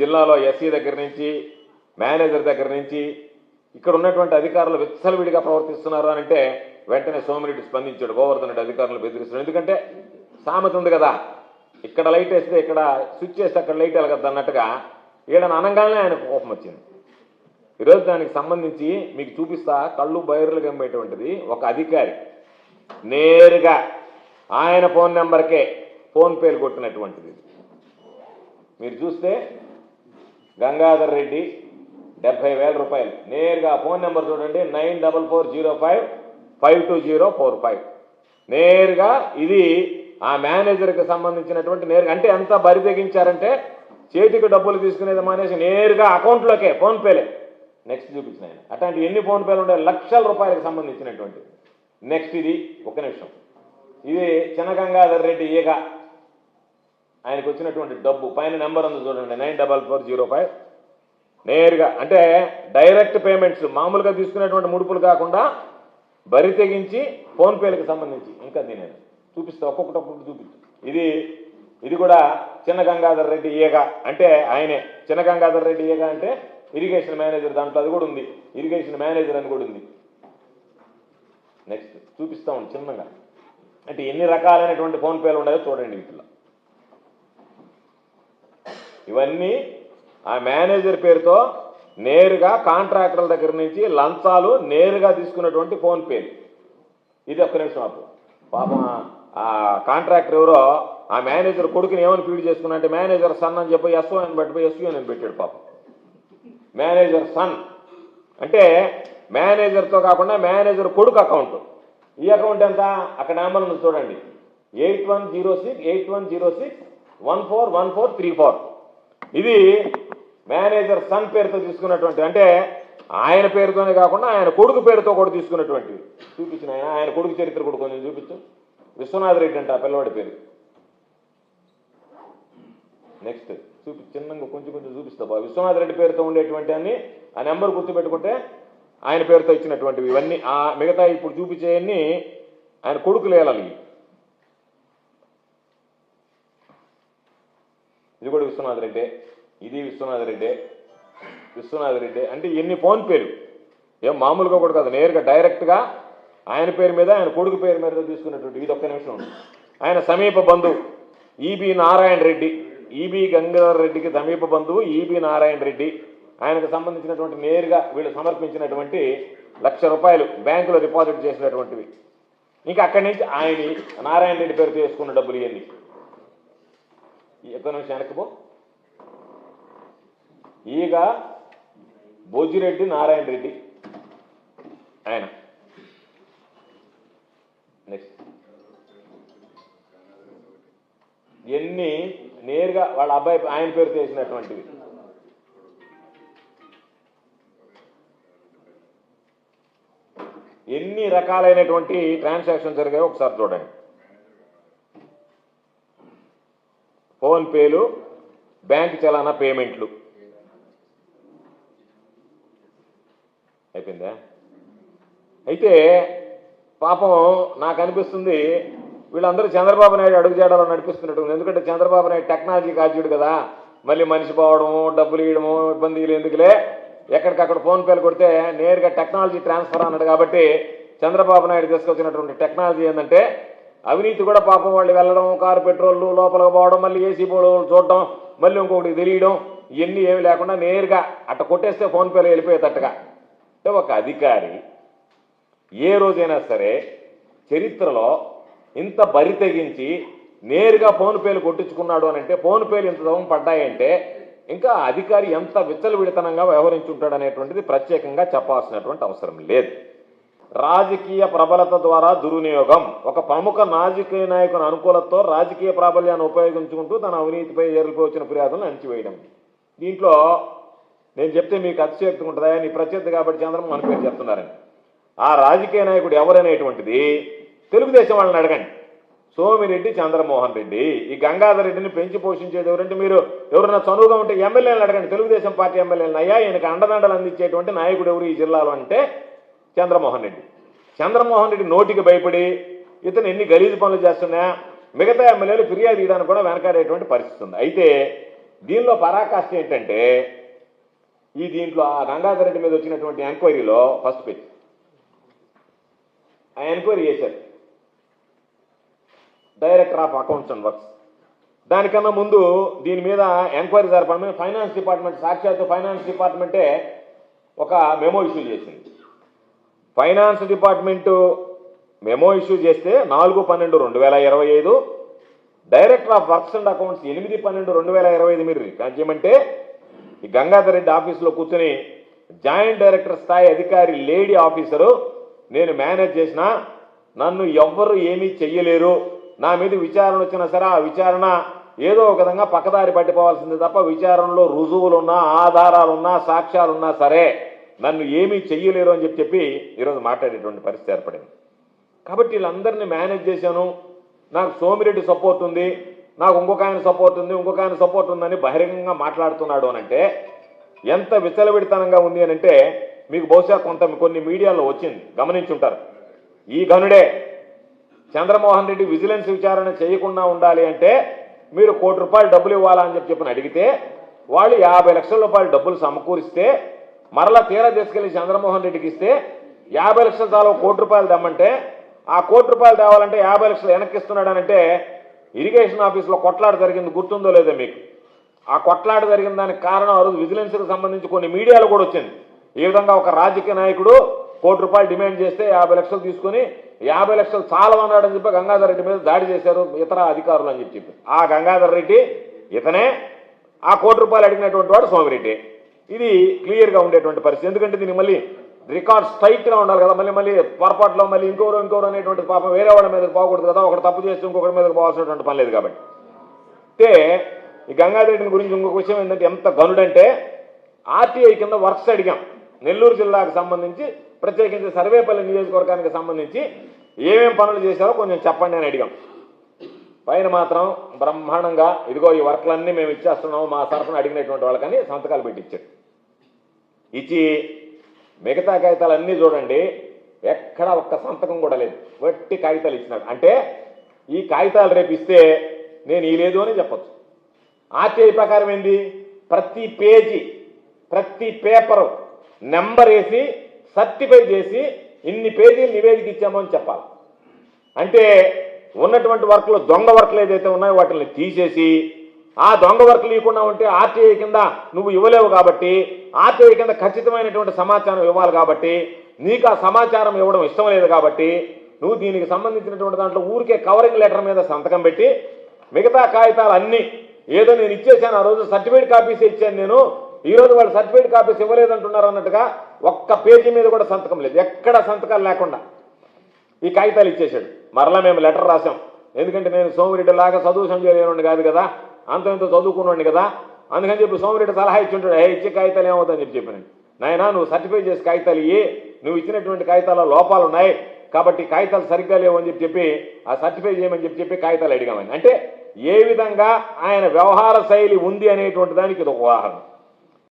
జిల్లాలో ఎస్సీ దగ్గర నుంచి మేనేజర్ దగ్గర నుంచి ఇక్కడ ఉన్నటువంటి అధికారులు విచ్చలవిడిగా ప్రవర్తిస్తున్నారు అని అంటే వెంటనే సోమిరెడ్డి స్పందించాడు. గోవర్ధన్ రెడ్డి అధికారులు బెదిరిస్తున్నాడు. ఎందుకంటే సామెత ఉంది కదా ఇక్కడ లైట్ వేస్తే ఇక్కడ స్విచ్ చేస్తే అక్కడ లైట్ వెళ్ళగద్దు అన్నట్టుగా ఈడని అనగానే ఆయనకు కోపం వచ్చింది. ఈరోజు దానికి సంబంధించి మీకు చూపిస్తా కళ్ళు బైర్లు గమ్మేటువంటిది ఒక అధికారి. నేరుగా ఆయన ఫోన్ నెంబర్కే ఫోన్పేలు కొట్టినటువంటిది మీరు చూస్తే గంగాధర్ రెడ్డి డెబ్బై వేల రూపాయలు. నేరుగా ఫోన్ నెంబర్ చూడండి nine double four zero five five two zero four five. నేరుగా ఇది ఆ మేనేజర్కి సంబంధించినటువంటి నేరుగా అంటే ఎంత బరి తెగించారంటే చేతికి డబ్బులు తీసుకునేది మానేసి నేరుగా అకౌంట్లోకే ఫోన్పేలే నెక్స్ట్ చూపించిన ఆయన. అట్లాంటి ఎన్ని ఫోన్పేలు ఉండే లక్షల రూపాయలకు సంబంధించినటువంటి నెక్స్ట్ ఇది ఒక నిమిషం. ఇది చినగంగాధర్ రెడ్డి ఈగ. ఆయనకు వచ్చినటువంటి డబ్బు పైన నెంబర్ ఉంది చూడండి nine double four zero five. నేరుగా అంటే డైరెక్ట్ పేమెంట్స్ మామూలుగా తీసుకునేటువంటి ముడుపులు కాకుండా బరి తెగించి ఫోన్పేలకు సంబంధించి ఇంకా నేను చూపిస్తా ఒక్కొక్కటి ఒక్కొక్కటి చూపిస్తా. ఇది ఇది కూడా చిన్న గంగాధర్ రెడ్డి ఈగ అంటే ఆయనే. చిన్న గంగాధర్ రెడ్డి ఈగ అంటే ఇరిగేషన్ మేనేజర్ దాంట్లో అది కూడా ఉంది. ఇరిగేషన్ మేనేజర్ అని కూడా ఉంది. నెక్స్ట్ చూపిస్తా ఉంది చిన్నగా. అంటే ఎన్ని రకాలైనటువంటి ఫోన్పేలు ఉన్నాయో చూడండి వీటిలో ఇవన్నీ ఆ మేనేజర్ పేరుతో నేరుగా కాంట్రాక్టర్ల దగ్గర నుంచి లంచాలు నేరుగా తీసుకున్నటువంటి ఫోన్ పేలు ఇది ఒక్క నిమిషం అప్పు పాపం ఆ- కాంట్రాక్టర్ ఎవరో ఆ మేనేజర్ కొడుకుని ఏమని ఫీడ్ చేసుకున్నా అంటే మేనేజర్ సన్ అని చెప్పి ఎస్ఓ అని పట్టిపోయి ఎస్యూ అని పెట్టాడు పాపం. Manager son. అంటే మేనేజర్తో కాకుండా మేనేజర్ కొడుకు అకౌంట్. ఈ అకౌంట్ ఎంత? అక్కడ నెంబర్ ఉంది చూడండి. Eight one zero six eight one zero six one four one four three four. ఇది మేనేజర్ సన్ పేరుతో తీసుకున్నటువంటి అంటే ఆయన పేరుతోనే కాకుండా ఆయన కొడుకు పేరుతో కూడా తీసుకున్నటువంటివి చూపించిన ఆయన ఆయన కొడుకు చరిత్ర కూడా కొంచెం చూపించు. విశ్వనాథ్ రెడ్డి అంట ఆ పిల్లవాడి పేరు. నెక్స్ట్ చూపి చిన్నగా కొంచెం కొంచెం చూపిస్తా బా విశ్వనాథ్ రెడ్డి పేరుతో ఉండేటువంటి అన్ని ఆ నెంబర్ గుర్తుపెట్టుకుంటే ఆయన పేరుతో ఇచ్చినటువంటివి ఇవన్నీ. ఆ మిగతా ఇప్పుడు చూపించేవన్నీ ఆయన కొడుకులు వేయాలి ఇది కూడా విశ్వనాథ్ రెడ్డి ఇది విశ్వనాథ్ రెడ్డి విశ్వనాథ్ రెడ్డి అంటే ఎన్ని ఫోన్ పేరు ఏం మామూలుగా కూడా కాదు నేరుగా డైరెక్ట్గా ఆయన పేరు మీద ఆయన కొడుకు పేరు మీద తీసుకున్నటువంటి ఇది ఒక్క నిమిషం ఉంది. ఆయన సమీప బంధువు ఈబి నారాయణ రెడ్డి ఈబి గంగాధర్ రెడ్డికి సమీప బంధువు ఈబి నారాయణ రెడ్డి. ఆయనకు సంబంధించినటువంటి నేరుగా వీళ్ళు సమర్పించినటువంటి లక్ష రూపాయలు బ్యాంకులో డిపాజిట్ చేసినటువంటివి. ఇంకా అక్కడి నుంచి ఆయన నారాయణ రెడ్డి పేరుతో వేసుకున్న డబ్బులు ఇవన్నీ. ఒక్క నిమిషం వెనకపో ఈగ బొజ్జిరెడ్డి నారాయణ రెడ్డి. ఆయన. నెక్స్ట్ ఎన్ని నేరుగా వాళ్ళ అబ్బాయి ఆయన పేరు చేసినటువంటివి. ఎన్ని రకాలైనటువంటి ట్రాన్సాక్షన్ జరిగాయో ఒకసారి చూడండి. ఫోన్పేలు బ్యాంక్ చలానా పేమెంట్లు. అయిపోయిందా? అయితే పాపం నాకు అనిపిస్తుంది వీళ్ళందరూ చంద్రబాబు నాయుడు అడుగు చేయడంలో నడిపిస్తున్నట్టు ఎందుకంటే చంద్రబాబు నాయుడు టెక్నాలజీ కాజ్యుడు కదా. మళ్ళీ మనిషి పోవడము డబ్బులు ఇవ్వడము ఇబ్బంది ఎందుకులే? ఎక్కడికక్కడ ఫోన్పేలు కొడితే నేరుగా టెక్నాలజీ ట్రాన్స్ఫర్ అన్నాడు కాబట్టి చంద్రబాబు నాయుడు తీసుకొచ్చినటువంటి టెక్నాలజీ ఏంటంటే అవినీతి కూడా పాపం వాళ్ళు వెళ్ళడం కారు పెట్రోల్ లోపలికి పోవడం మళ్ళీ ఏసీ పోవడం చూడడం మళ్ళీ ఇంకొకటి తెలియడం ఇవన్నీ ఏమి లేకుండా నేరుగా అట్ట కొట్టేస్తే ఫోన్పేలో వెళ్ళిపోయేటట్టుగా. అంటే ఒక అధికారి ఏ రోజైనా సరే చరిత్రలో ఇంత బరి తెగించి నేరుగా ఫోన్పేలు కొట్టించుకున్నాడు అని అంటే ఫోన్పేలు ఇంత దూరం పడ్డాయంటే ఇంకా అధికారి ఎంత విచ్చలవిడితనంగా వ్యవహరించుంటాడు అనేటువంటిది ప్రత్యేకంగా చెప్పాల్సినటువంటి అవసరం లేదు. రాజకీయ ప్రబలత ద్వారా దుర్వినియోగం. ఒక ప్రముఖ రాజకీయ నాయకుని అనుకూలతతో రాజకీయ ప్రాబల్యాన్ని ఉపయోగించుకుంటూ తన అవినీతిపై ఏరుపై వచ్చిన ఫిర్యాదులను అణిచివేయడం. దీంట్లో నేను చెప్తే మీకు అతిశక్తి ఉంటుందా? నీ ప్రత్యర్థి కాబట్టి చంద్రబాబు పేరు చెప్తున్నారని. ఆ రాజకీయ నాయకుడు ఎవరనేటువంటిది తెలుగుదేశం వాళ్ళని అడగండి. సోమిరెడ్డి చంద్రమోహన్ రెడ్డి. ఈ గంగాధర్ రెడ్డిని పెంచి పోషించేది ఎవరంటే మీరు? ఎవరైనా చనువుగా ఉంటే ఎమ్మెల్యేలను అడగండి. తెలుగుదేశం పార్టీ ఎమ్మెల్యేలను. అయ్యా ఈయనకు అండదండలు అందించేటువంటి నాయకుడు ఎవరు ఈ జిల్లాలో అంటే చంద్రమోహన్ రెడ్డి. చంద్రమోహన్ రెడ్డి నోటికి భయపడి ఇతను ఎన్ని గలీజు పనులు చేస్తున్నా మిగతా ఎమ్మెల్యేలు ఫిర్యాదు ఇవ్వడానికి కూడా వెనకాడేటువంటి పరిస్థితి ఉంది. అయితే దీనిలో పరాకాష్ట ఏంటంటే ఈ దీంట్లో ఆ గంగాధర్ రెడ్డి మీద వచ్చినటువంటి ఎంక్వైరీలో ఫస్ట్ పేజ్. ఆ ఎంక్వైరీ చేశారు. Director of accounts and works. దానికన్నా ముందు దీని మీద ఎంక్వైరీ జరపడం ఫైనాన్స్ డిపార్ట్మెంట్ సాక్షాత్తు ఫైనాన్స్ డిపార్ట్మెంటే ఒక మెమో ఇష్యూ చేసింది. ఫైనాన్స్ డిపార్ట్మెంటు మెమో ఇష్యూ చేస్తే నాలుగు పన్నెండు రెండు వేల ఇరవై ఐదు. Director of works and accounts ఎనిమిది పన్నెండు రెండు వేల ఇరవై ఐదు మీరు రికార్డ్ చేయమంటే ఈ గంగాధర్ రెడ్డి ఆఫీసులో కూర్చొని జాయింట్ డైరెక్టర్ స్థాయి అధికారి లేడీ ఆఫీసరు నేను మేనేజ్ చేసిన నన్ను ఎవ్వరు ఏమీ చెయ్యలేరు. నా మీద విచారణ వచ్చినా సరే ఆ విచారణ ఏదో ఒక విధంగా పక్కదారి పట్టిపోవాల్సింది తప్ప విచారణలో రుజువులున్నా ఆధారాలున్నా సాక్ష్యాలున్నా సరే నన్ను ఏమీ చెయ్యలేరు అని చెప్పి చెప్పి ఈరోజు మాట్లాడేటువంటి పరిస్థితి ఏర్పడింది. కాబట్టి వీళ్ళందరినీ మేనేజ్ చేశాను. నాకు సోమిరెడ్డి సపోర్ట్ ఉంది నాకు ఇంకొక ఆయన సపోర్ట్ ఉంది ఇంకొక ఆయన సపోర్ట్ ఉందని బహిరంగంగా మాట్లాడుతున్నాడు అని అంటే ఎంత విచ్చలవిడితనంగా ఉంది అని అంటే మీకు బహుశా కొంత కొన్ని మీడియాలో వచ్చింది గమనించుంటారు. ఈ గనుడే చంద్రమోహన్ రెడ్డి విజిలెన్స్ విచారణ చేయకుండా ఉండాలి అంటే మీరు కోటి రూపాయలు డబ్బులు ఇవ్వాలా అని చెప్పి చెప్పని అడిగితే వాళ్ళు యాభై లక్షల రూపాయలు డబ్బులు సమకూరిస్తే మరలా తీరా తీసుకెళ్ళి చంద్రమోహన్ రెడ్డికి ఇస్తే యాభై లక్షల తాలో కోటి రూపాయలు తెమ్మంటే ఆ కోటి రూపాయలు తేవాలంటే యాభై లక్షలు వెనక్కిస్తున్నాడనంటే ఇరిగేషన్ ఆఫీస్లో కొట్లాట జరిగింది గుర్తుందో లేదో మీకు? ఆ కొట్లాట జరిగిన దానికి కారణం ఆ రోజు విజిలెన్స్కి సంబంధించి కొన్ని మీడియాలో కూడా వచ్చింది. ఈ విధంగా ఒక రాజకీయ నాయకుడు కోటి రూపాయలు డిమాండ్ చేస్తే యాభై లక్షలు తీసుకుని యాభై లక్షలు చాలవన్నాడని చెప్పి గంగాధర్ రెడ్డి మీద దాడి చేశారు ఇతర అధికారులు అని చెప్పి చెప్పి. ఆ గంగాధర్ రెడ్డి ఇతనే ఆ కోటి రూపాయలు అడిగినటువంటి వాడు సోమిరెడ్డి. ఇది క్లియర్గా ఉండేటువంటి పరిస్థితి. ఎందుకంటే దీనికి మళ్ళీ రికార్డ్ స్ట్రైట్గా ఉండాలి కదా. మళ్ళీ మళ్ళీ పొరపాట్లో మళ్ళీ ఇంకోరు ఇంకోరు అనేటువంటి పాపం వేరే వాళ్ళ మీదకి పోకూడదు కదా. ఒకటి తప్పు చేస్తే ఇంకొకటి మీదకి పోవాల్సినటువంటి పని లేదు కాబట్టి. అయితే ఈ గంగాధరెడ్డిని గురించి ఇంకొక విషయం ఏంటంటే ఎంత గనుడంటే ఆర్టీఐ కింద వర్క్స్ అడిగాం. నెల్లూరు జిల్లాకు సంబంధించి ప్రత్యేకించి సర్వేపల్లి నియోజకవర్గానికి సంబంధించి ఏమేం పనులు చేశారో కొంచెం చెప్పండి అని అడిగాం. పైన మాత్రం బ్రహ్మాండంగా ఇదిగో ఈ వర్క్లన్నీ మేము ఇచ్చేస్తున్నాము మా సరఫున అడిగినటువంటి వాళ్ళకని సంతకాలు పెట్టించారు ఇచ్చి మిగతా కాగితాలు అన్నీ చూడండి ఎక్కడ ఒక్క సంతకం కూడా లేదు. వట్టి కాగితాలు ఇచ్చినాడు. అంటే ఈ కాగితాలు రేపు ఇస్తే నేను ఈ లేదు అని చెప్పొచ్చు. ఆర్టీఐ ప్రకారం ఏంది? ప్రతి పేజీ ప్రతి పేపరు నెంబర్ వేసి సర్టిఫై చేసి ఇన్ని పేజీలు నివేదిక ఇచ్చామో అని చెప్పాలి. అంటే ఉన్నటువంటి వర్క్లు దొంగ వర్క్లు ఏదైతే ఉన్నాయో వాటిని తీసేసి ఆ దొంగ వర్క్ ఇవ్వకుండా ఉంటే ఆర్టీఐ కింద నువ్వు ఇవ్వలేవు కాబట్టి ఆర్టీఐ కింద ఖచ్చితమైనటువంటి సమాచారం ఇవ్వాలి కాబట్టి నీకు ఆ సమాచారం ఇవ్వడం ఇష్టం లేదు కాబట్టి నువ్వు దీనికి సంబంధించినటువంటి దాంట్లో ఊరికే కవరింగ్ లెటర్ మీద సంతకం పెట్టి మిగతా కాగితాలు అన్నీ ఏదో నేను ఇచ్చేసాను ఆ రోజు సర్టిఫికేట్ కాపీస్ ఇచ్చాను నేను ఈ రోజు వాళ్ళు సర్టిఫికేట్ కాపీస్ ఇవ్వలేదంటున్నారు అన్నట్టుగా ఒక్క పేజీ మీద కూడా సంతకం లేదు. ఎక్కడ సంతకాలు లేకుండా ఈ కాగితాలు ఇచ్చేసాడు మరలా మేము లెటర్ రాసాం ఎందుకంటే నేను సోమిరెడ్డి లాగా చదువు సంజయ్ కాదు కదా. అంత ఇంత చదువుకున్నాడు కదా. అందుకని చెప్పి సోమిరెడ్డి సలహా ఇచ్చి ఉంటాడు ఏ ఇచ్చే కాగితాలు ఏమవుతుందని చెప్పి చెప్పాను నాయనా నువ్వు సర్టిఫై చేసి కాగితాలు ఇయ్యి. నువ్వు ఇచ్చినటువంటి కాగితాల లోపాలు ఉన్నాయి. కాబట్టి కాగితాలు సరిగ్గా లేవు అని చెప్పి చెప్పి ఆ సర్టిఫై చేయమని చెప్పి చెప్పి కాగితాలు అడిగామని. అంటే ఏ విధంగా ఆయన వ్యవహార శైలి ఉంది అనేటువంటి దానికి ఇది ఒక ఉదాహరణ.